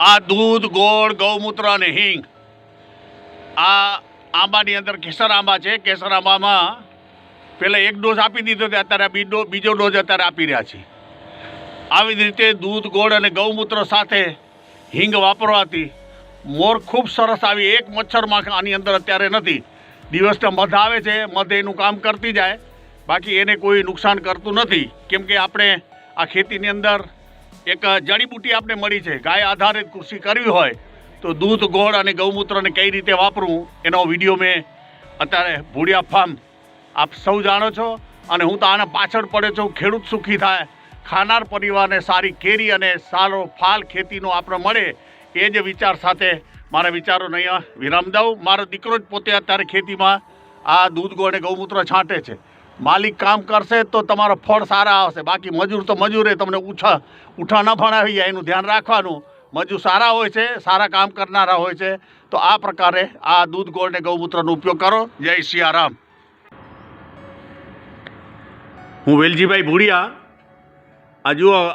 આ દૂધ, ગોળ, ગૌમૂત્ર અને હિંગ. આ આંબાની અંદર કેસર આંબા છે. કેસર આંબામાં પહેલાં એક ડોઝ આપી દીધો છે અત્યારે બીજો બીજો ડોઝ અત્યારે આપી રહ્યા છીએ આવી જ રીતે દૂધ, ગોળ અને ગૌમૂત્ર સાથે હિંગ વાપરવાથી મોર ખૂબ સરસ આવી. એક મચ્છર માખા આની અંદર અત્યારે નથી. દિવસના મધ આવે છે. મધ એનું કામ કરતી જાય. બાકી એને કોઈ નુકસાન કરતું નથી. કેમ કે આપણે આ ખેતીની અંદર એક જડીબુટી આપણે મળી છે. ગાય આધારિત કૃષિ કરવી હોય તો દૂધ, ગોળ અને ગૌમૂત્રને કઈ રીતે વાપરવું, એનો વીડિયો મેં અત્યારે ભૂડિયા ફાર્મ આપ સૌ જાણો છો અને હું તો આના પાછળ પડે છું. ખેડૂત સુખી થાય, ખાનાર પરિવારને સારી કેરી અને સારો ફાલ ખેતીનો આપણે મળે, એ જ વિચાર સાથે મારા વિચારો નહીં વિરામ દઉં. મારો દીકરો જ પોતે અત્યારે ખેતીમાં આ દૂધ, ગોળ અને ગૌમૂત્ર છાંટે છે. માલિક કામ કરશે તો તમારો ફળ સારા આવશે. બાકી મજૂર તો મજૂરે, તમને ઉઠા ઉઠા ન ભણાવી જાય, એનું ધ્યાન રાખવાનું. મજૂર સારા હોય છે, સારા કામ કરનારા હોય છે. તો આ પ્રકારે આ દૂધ, ગોળ અને ગૌમૂત્રનો ઉપયોગ કરો. જય સિયારામ. હું વેલજીભાઈ ભૂડિયા. આ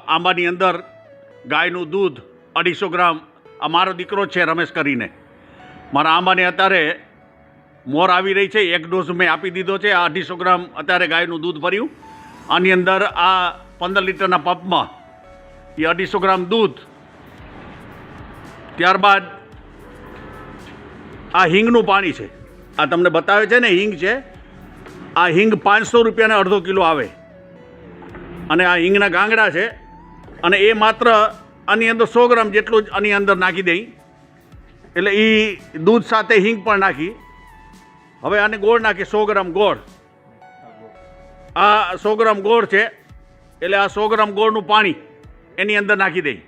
આંબાની અંદર ગાયનું દૂધ અઢીસો ગ્રામ. આ મારો દીકરો છે રમેશ કરીને. મારા આંબાને અત્યારે મોર આવી રહી છે. એક ડોઝ મેં આપી દીધો છે. આ અઢીસો ગ્રામ અત્યારે ગાયનું દૂધ ભર્યું. આની અંદર આ પંદર લીટરના પંપમાં એ અઢીસો ગ્રામ દૂધ. ત્યારબાદ આ હિંગનું પાણી છે. આ તમને બતાવે છે ને, હિંગ છે. આ હિંગ પાંચસો રૂપિયાને અડધો કિલો આવે. અને આ હિંગના ગાંગડા છે. અને એ માત્ર આની અંદર સો ગ્રામ જેટલું જ આની અંદર નાખી દઈ. એટલે એ દૂધ સાથે હિંગ પણ નાખી. હવે આને ગોળ નાખી સો ગ્રામ ગોળ. આ સો ગ્રામ ગોળ છે, એટલે આ સો ગ્રામ ગોળનું પાણી એની અંદર નાખી દઈ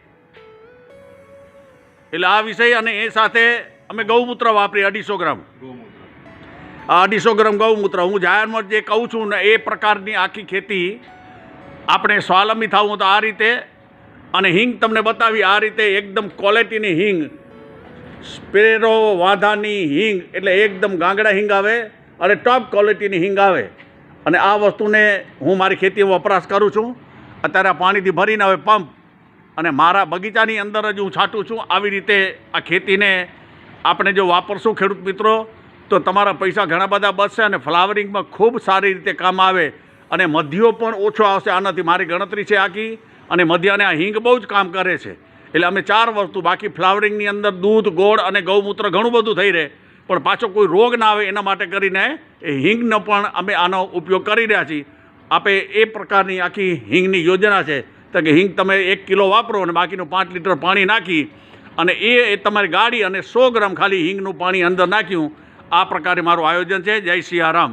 એટલે આ વિષય અને એ સાથે અમે ગૌમૂત્ર વાપરીએ, અઢીસો ગ્રામ. આ અઢીસો ગ્રામ ગૌમૂત્ર. હું જાહેરમાં જે કહું છું ને, એ પ્રકારની આખી ખેતી આપણે સ્વાલંબી થવું તો આ રીતે, અને હિંગ તમને બતાવી, આ રીતે એકદમ ક્વોલિટીની હિંગ સ્પેરો વાંધાની હિંગ, એટલે એકદમ ગાંગડા હિંગ આવે અને ટોપ ક્વોલિટીની હિંગ આવે. અને આ વસ્તુને હું મારી ખેતીમાં વપરાશ કરું છું. અત્યારે પાણીથી ભરીને હવે પંપ અને મારા બગીચાની અંદર જ હું છાંટું છું. આવી રીતે આ ખેતીને આપણે જો વાપરશું ખેડૂત મિત્રો, તો તમારા પૈસા ઘણા બધા બચશે અને ફ્લાવરિંગમાં ખૂબ સારી રીતે કામ આવે અને મધ્યો પણ ઓછો આવશે. આનાથી મારી ગણતરી છે આખી. અને મધ્યાને આ હિંગ બહુ જ કામ કરે છે. એટલે અમે ચાર વસ્તુ, બાકી ફ્લાવરિંગની અંદર દૂધ, ગોળ અને ગૌમૂત્ર ઘણું બધું થઈ રહે. પણ પાછો કોઈ રોગ ના આવે એના માટે કરીને એ હિંગનો પણ અમે આનો ઉપયોગ કરી રહ્યા છીએ. આપે એ પ્રકારની આખી હિંગની યોજના છે તો કે હિંગ તમે એક કિલો વાપરો અને બાકીનું પાંચ લીટર પાણી નાખી અને એ તમારી ગાડી અને સો ગ્રામ ખાલી હિંગનું પાણી અંદર નાખ્યું. આ પ્રકારે મારું આયોજન છે. જય સિયારામ